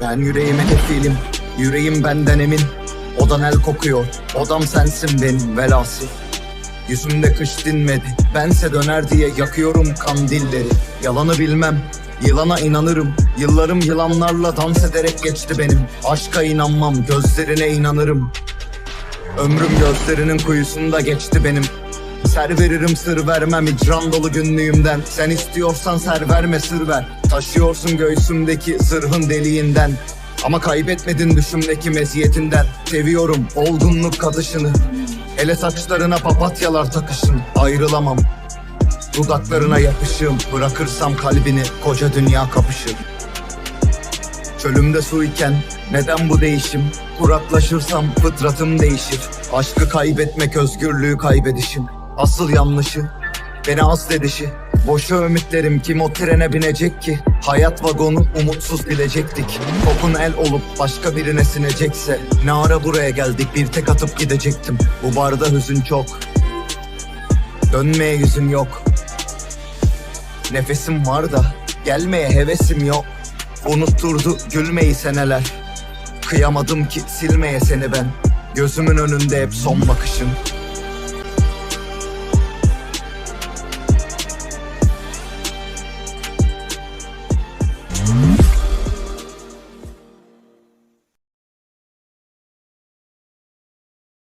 Ben yüreğime kefilim Yüreğim benden emin. Odan el kokuyor Odam sensin benim velası. Yüzümde kış dinmedi Bense döner diye yakıyorum kandilleri Yalanı bilmem Yılana inanırım. Yıllarım yılanlarla dans ederek geçti benim. Aşka inanmam Gözlerine inanırım. Ömrüm gözlerinin kuyusunda geçti benim Ser veririm sır vermem icran dolu günlüğümden. Sen istiyorsan ser verme sır ver. Taşıyorsun göğsümdeki zırhın deliğinden. Ama kaybetmedin düşümdeki meziyetinden. Seviyorum olgunluk kadışını. Hele saçlarına papatyalar takışın. Ayrılamam. Dudaklarına yapışığım. Bırakırsam kalbini koca dünya kapışır Çölümde su iken neden bu değişim? Kuraklaşırsam fıtratım değişir. Aşkı kaybetmek özgürlüğü kaybedişim. Asıl yanlışı beni asledişi. Boşa ümitlerim kim o trene binecek ki? Hayat vagonu umutsuz bilecektik. Kokun el olup başka birine sinecekse ne ara buraya geldik bir tek atıp gidecektim. Bu barda hüzün çok. Dönmeye yüzüm yok. Nefesim var da gelmeye hevesim yok. Unutturdu gülmeyi seneler Kıyamadım ki silmeye seni ben Gözümün önünde hep son bakışın